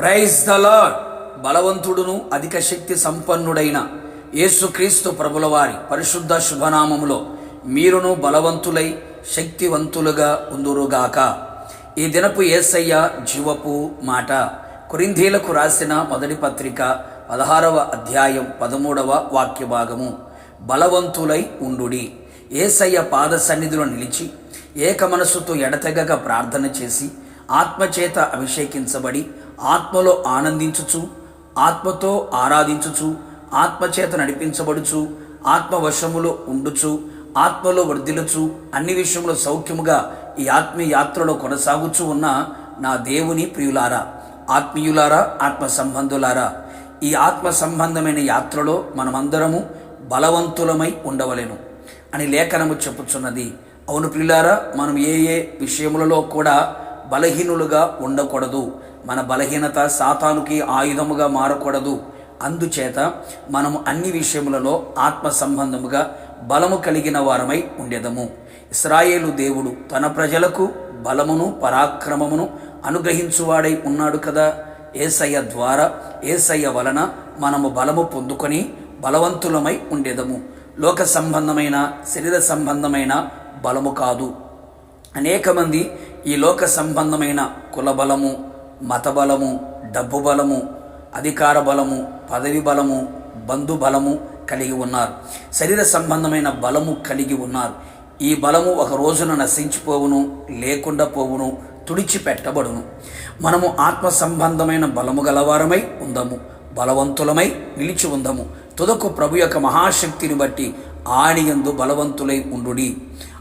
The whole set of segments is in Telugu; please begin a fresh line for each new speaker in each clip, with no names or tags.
Praise the lord. బలవంతుడును అధిక శక్తి సంపన్నుడైన యేసుక్రీస్తు ప్రభుల వారి పరిశుద్ధ శుభనామములో మీరును బలవంతులై శక్తివంతులుగా ఉందురుగాక. ఈ దినపు ఏసయ్య జీవపు మాట. కురింధీలకు రాసిన మొదటి పత్రిక పదహారవ అధ్యాయం పదమూడవ వాక్య భాగము బలవంతులై ఉండుడి. ఏసయ్య పాద సన్నిధిలో నిలిచి ఏక మనసుతో ఎడతెగక ప్రార్థన చేసి ఆత్మచేత అభిషేకించబడి ఆత్మలో ఆనందించుచు ఆత్మతో ఆరాధించుచు ఆత్మచేత నడిపించబడుచు ఆత్మవశములో ఉండుచు ఆత్మలో వర్ధిలుచు అన్ని విషయంలో సౌఖ్యముగా ఈ ఆత్మీయ యాత్రలో కొనసాగుచూ ఉన్న నా దేవుని ప్రియులారా ఆత్మీయులారా ఆత్మ సంబంధులారా ఈ ఆత్మ సంబంధమైన యాత్రలో మనమందరము బలవంతులమై ఉండవలెను అని లేఖనము చెప్పుచున్నది. అవును ప్రియులారా మనం ఏ ఏ విషయములలో కూడా బలహీనులుగా ఉండకూడదు. మన బలహీనత సాతానుకి ఆయుధముగా మారకూడదు. అందుచేత మనము అన్ని విషయములలో ఆత్మ సంబంధముగా బలము కలిగిన వారమై ఉండేదము. ఇస్రాయేలు దేవుడు తన ప్రజలకు బలమును పరాక్రమమును అనుగ్రహించువాడై ఉన్నాడు కదా? ఏసయ్య ద్వారా ఏసయ్య వలన మనము బలము పొందుకొని బలవంతులమై ఉండేదము. లోక సంబంధమైన శరీర సంబంధమైన బలము కాదు. అనేక మంది ఈ లోక సంబంధమైన కుల బలము మత బలము డబ్బు బలము అధికార బలము పదవి బలము బంధు బలము కలిగి ఉన్నారు. శరీర సంబంధమైన బలము కలిగి ఉన్నారు. ఈ బలము ఒక రోజున నశించిపోవును లేకుండా పోవును తుడిచిపెట్టబడును. మనము ఆత్మ సంబంధమైన బలము గలవారమై ఉందము బలవంతులమై నిలిచి ఉందము. తుదకు ప్రభు యొక్క మహాశక్తిని బట్టి ఆనియందు బలవంతులై ఉండుడి.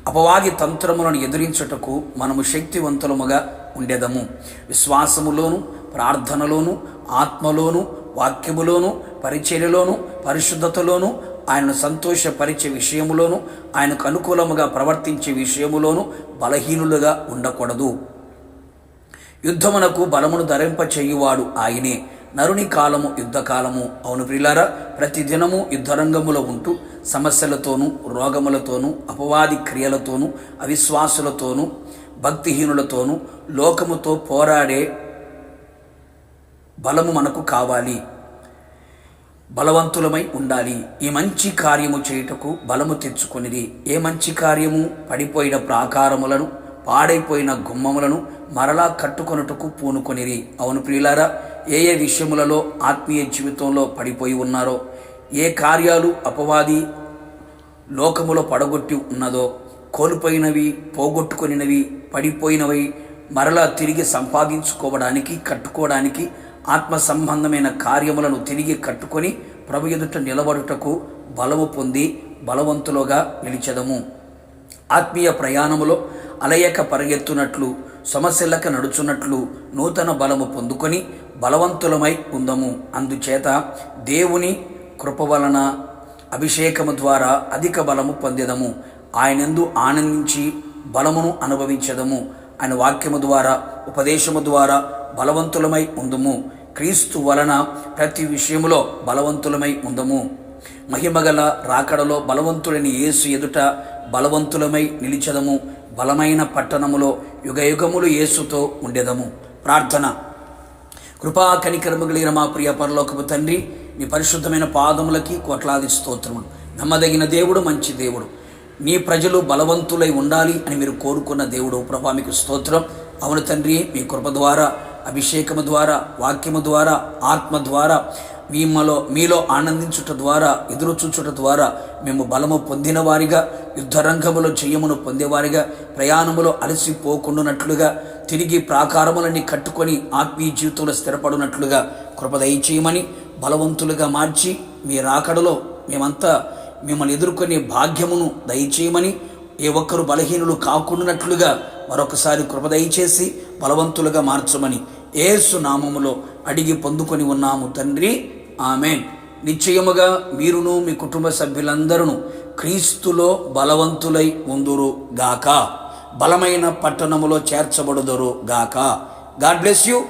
అపవాది తంత్రములను ఎదిరించుటకు మనము శక్తివంతులముగా ఉండేదము. విశ్వాసములోను ప్రార్థనలోను ఆత్మలోను వాక్యములోను పరిచర్యలోను పరిశుద్ధతలోను ఆయనను సంతోషపరిచే విషయములోను ఆయనకు అనుకూలముగా ప్రవర్తించే విషయములోను బలహీనులుగా ఉండకూడదు. యుద్ధమునకు బలమును ధరింపచేయువాడు ఆయనే. నరుని కాలము యుద్ధకాలము. అవును ప్రిలారా ప్రతి దినము యుద్ధరంగములో ఉంటూ సమస్యలతోనూ రోగములతోనూ అపవాది క్రియలతోనూ అవిశ్వాసులతోనూ భక్తిహీనులతోనూ లోకముతో పోరాడే బలము మనకు కావాలి. బలవంతులమై ఉండాలి. ఈ మంచి కార్యము చేయుటకు బలము తెచ్చుకొనిది ఏ మంచి కార్యము? పడిపోయిన ప్రాకారములను పాడైపోయిన గుమ్మములను మరలా కట్టుకొనుటకు పూనుకొనిరి. అవును ప్రియులారా ఏ ఏ విషయములలో ఆత్మీయ జీవితంలో పడిపోయి ఉన్నారో ఏ కార్యాలు అపవాది లోకములో పడగొట్టి ఉన్నదో కోల్పోయినవి పోగొట్టుకునినవి పడిపోయినవి మరలా తిరిగి సంపాదించుకోవడానికి కట్టుకోవడానికి ఆత్మ సంబంధమైన కార్యములను తిరిగి కట్టుకొని ప్రభు ఎదుట నిలబడుటకు బలము పొంది బలవంతులుగా నిలిచెదము. ఆత్మీయ ప్రయాణములో అలయక పరిగెత్తునట్లు సమస్యలకు నడుచున్నట్లు నూతన బలము పొందుకొని బలవంతులమై ఉందము. అందుచేత దేవుని కృప వలన అభిషేకము ద్వారా అధిక బలము పొందేదము. ఆయనందు ఆనందించి బలమును అనుభవించదము. ఆయన వాక్యము ద్వారా ఉపదేశము ద్వారా బలవంతులమై ఉందము. క్రీస్తు వలన ప్రతి విషయములో బలవంతులమై ఉందము. మహిమగల రాకడలో బలవంతుడని యేసు ఎదుట బలవంతులమై నిలిచదము. బలమైన పట్టణములో యుగయుగములు యేసుతో ఉండేదము. ప్రార్థన. కృపా కనికరము కలిగిన మా ప్రియ పరలోకపు తండ్రి నీ పరిశుద్ధమైన పాదములకి కోట్లాది స్తోత్రములు. నమ్మదగిన దేవుడు మంచి దేవుడు. నీ ప్రజలు బలవంతులై ఉండాలి అని మీరు కోరుకున్న దేవుడు ప్రభా మీకు స్తోత్రం. అవును తండ్రి మీ కృప ద్వారా అభిషేకము ద్వారా వాక్యము ద్వారా ఆత్మ ద్వారా మీమలో మీలో ఆనందించుట ద్వారా ఎదురు చూచుట ద్వారా మేము బలము పొందిన వారిగా యుద్ధరంగములో జయమును పొందేవారిగా ప్రయాణములో అలసిపోకుండానట్లుగా తిరిగి ప్రాకారములన్నీ కట్టుకొని ఆత్మీయ జీవితంలో స్థిరపడినట్లుగా కృపదయచేయమని బలవంతులుగా మార్చి మీ రాకడలో మేమంతా మిమ్మల్ని ఎదుర్కొనే భాగ్యమును దయచేయమని ఏ ఒక్కరు బలహీనులు కాకుండానట్లుగా మరొకసారి కృప దయచేసి బలవంతులుగా మార్చమని ఏసు నామములో అడిగి పొందుకొని ఉన్నాము తండ్రి. ఆమెన్. నిశ్చయముగా మీరును మీ కుటుంబ సభ్యులందరూ క్రీస్తులో బలవంతులై ఉందురు గాక. బలమైన పట్టణములో చేర్చబడుదురు గాక. God bless you.